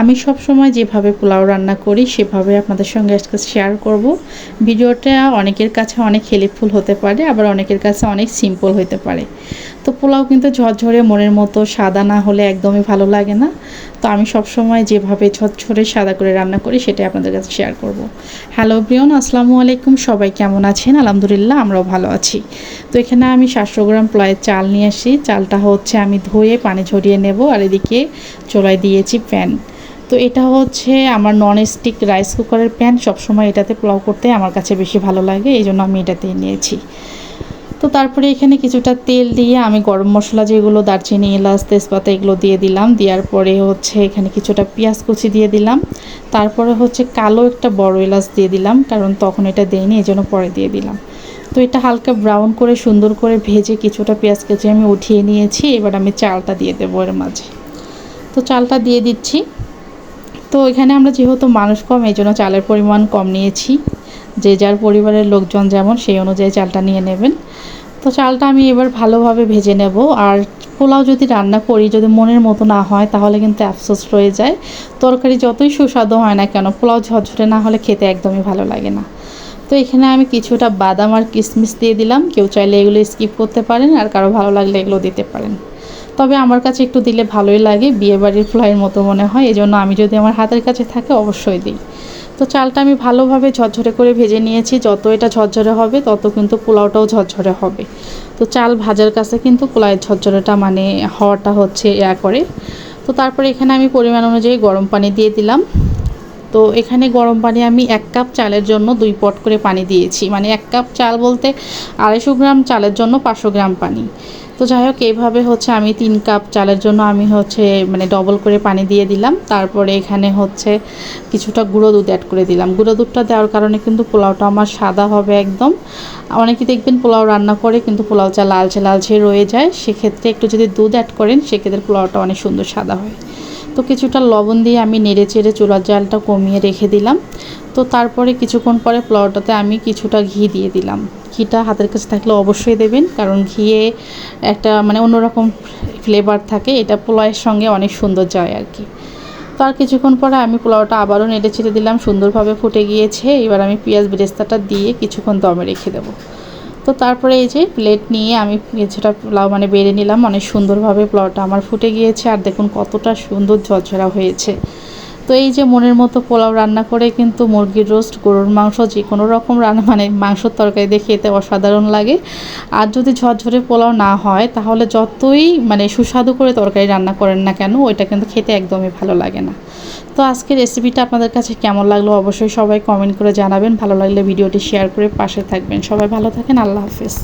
আমি সব সময় যেভাবে পোলাও রান্না করি, সেভাবে আপনাদের সঙ্গে আজকে শেয়ার করব। ভিডিওটা অনেকের কাছে অনেক হেল্পফুল হতে পারে, আবার অনেকের কাছে অনেক সিম্পল হতে পারে। তো পোলাও কিন্তু ঝরঝরে মনের মতো, সাদা না হলে একদমই ভালো লাগে না। তো আমি সব সময় যেভাবে ঝরঝরে সাদা করে রান্না করি, সেটাই আপনাদের কাছে শেয়ার করব। হ্যালো ব্রিয়ন আসসালামু আলাইকুম। সবাই কেমন আছেন? আলহামদুলিল্লাহ, আমরাও ভালো আছি। তো এখানে আমি সাতশো গ্রাম প্লায়ের চাল নিয়ে আসি। চালটা হচ্ছে আমি ধুয়ে পানি ঝরিয়ে নেব, আর এদিকে চোলায় দিয়েছি প্যান। তো এটা হচ্ছে আমার নন স্টিক রাইস কুকারের প্যান সবসময় এটাতে পোলাও করতে আমার কাছে বেশি ভালো লাগে, এই জন্য আমি এটাতে নিয়েছি তো তারপরে এখানে কিছুটা তেল দিয়ে আমি গরম মশলা যেগুলো দারচিনি, এলাচ, তেজপাতা এগুলো দিয়ে দিলাম। দেওয়ার পরে হচ্ছে এখানে কিছুটা পেঁয়াজ কুচি দিয়ে দিলাম। তারপরে হচ্ছে কালো একটা বড় এলাচ দিয়ে দিলাম, কারণ তখন এটা দেয়নি, এই জন্য পরে দিয়ে দিলাম। তো এটা হালকা ব্রাউন করে সুন্দর করে ভেজে কিছুটা পেঁয়াজ কুচি আমি উঠিয়ে নিয়েছি। এবার আমি চালটা দিয়ে দেবো এর মাঝে। তো চালটা দিয়ে দিচ্ছি। তো এখানে আমরা যেহেতু মানুষ কম, এই জন্য চালের পরিমাণ কম নিয়েছি। যে যার পরিবারের লোকজন যেমন, সেই অনুযায়ী চালটা নিয়ে নেবেন। তো চালটা আমি এবার ভালোভাবে ভেজে নেব। আর পোলাও যদি রান্না করি, যদি মনের মতো না হয়, তাহলে কিন্তু আফসোস রয়ে যায়। তরকারি যতই সুস্বাদু হয় না কেন, পোলাও ঝরঝরে না হলে খেতে একদমই ভালো লাগে না। তো এখানে আমি কিছুটা বাদাম আর কিশমিশ দিয়ে দিলাম। কেউ চাইলে এগুলো স্কিপ করতে পারেন, আর কারও ভালো লাগলে এগুলো দিতে পারেন। তবে আমার কাছে একটু দিলে ভালোই লাগে বিয়েবাড়ির ফ্লাইয়ের মতো মনে হয় এই জন্য আমি যদি আমার হাতের কাছে থাকে অবশ্যই দিই। তো চালটা আমি ভালোভাবে ঝরঝরে করে ভেজে নিয়েছি, যত এটা ঝরঝরে হবে, তত কিন্তু পোলাওটাও ঝরঝরে হবে। তো চাল ভাজার কাছে কিন্তু পোলাওয়ের ঝরঝরেটা মানে হওয়াটা হচ্ছে ইয়া করে। তো তারপরে এখানে আমি পরিমাণ অনুযায়ী গরম পানি দিয়ে দিলাম। তো এখানে গরম পানি আমি এক কাপ চালের জন্য দুই পট করে পানি দিয়েছি। মানে এক কাপ চাল বলতে আড়াইশো গ্রাম চালের জন্য পাঁচশো গ্রাম পানি। তো যাই হোক, এইভাবে হচ্ছে আমি তিন কাপ চালের জন্য আমি হচ্ছে মানে ডবল করে পানি দিয়ে দিলাম। তারপরে এখানে হচ্ছে কিছুটা গুঁড়ো দুধ অ্যাড করে দিলাম। গুঁড়ো দুধটা দেওয়ার কারণে কিন্তু পোলাওটা আমার সাদা হবে একদম। অনেকে দেখবেন পোলাও রান্না করে, কিন্তু পোলাও চা লালচে লালচে রয়ে যায়। সেক্ষেত্রে একটু যদি দুধ অ্যাড করেন, সেক্ষেত্রে পোলাওটা অনেক সুন্দর সাদা হয়। তো কিছুটা লবণ দিয়ে আমি নেড়ে চেড়ে চুলার জালটা কমিয়ে রেখে দিলাম। তো তারপরে কিছুক্ষণ পরে পোলাওটাতে আমি কিছুটা ঘি দিয়ে দিলাম। ঘিটা হাতের কাছে থাকলে অবশ্যই দেবেন, কারণ ঘিয়ে একটা মানে অন্যরকম ফ্লেভার থাকে, এটা পোলাওয়ের সঙ্গে অনেক সুন্দর যায় আর কি। তো আর কিছুক্ষণ পরে আমি পোলাওটা আবারও নেড়ে ছেড়ে দিলাম, সুন্দরভাবে ফুটে গিয়েছে। এবার আমি পেঁয়াজ বেরেস্তাটা দিয়ে কিছুক্ষণ দমে রেখে দেবো। তো তারপরে এই যে প্লেট নিয়ে আমি কিছুটা পোলাও মানে বেড়ে নিলাম। অনেক সুন্দরভাবে পোলাওটা আমার ফুটে গিয়েছে আর দেখুন কতটা সুন্দর ঝরঝরা হয়েছে। তো এই যে মনের মতো পোলাও রান্না করে কিন্তু মুরগির রোস্ট গরুর মাংস যে কোনো রকম রান্না মানে মাংসর তরকারি দিয়ে খেতে অসাধারণ লাগে। আর যদি ঝরঝরে পোলাও না হয়, তাহলে যতই মানে সুস্বাদু করে তরকারি রান্না করেন না কেন, ওইটা কিন্তু খেতে একদমই ভালো লাগে না। তো আজকের রেসিপিটা আপনাদের কাছে কেমন লাগল অবশ্যই সবাই কমেন্ট করে জানাবেন। ভালো লাগলে ভিডিওটি শেয়ার করে পাশে থাকবেন। সবাই ভালো থাকেন। আল্লাহ হাফেজ।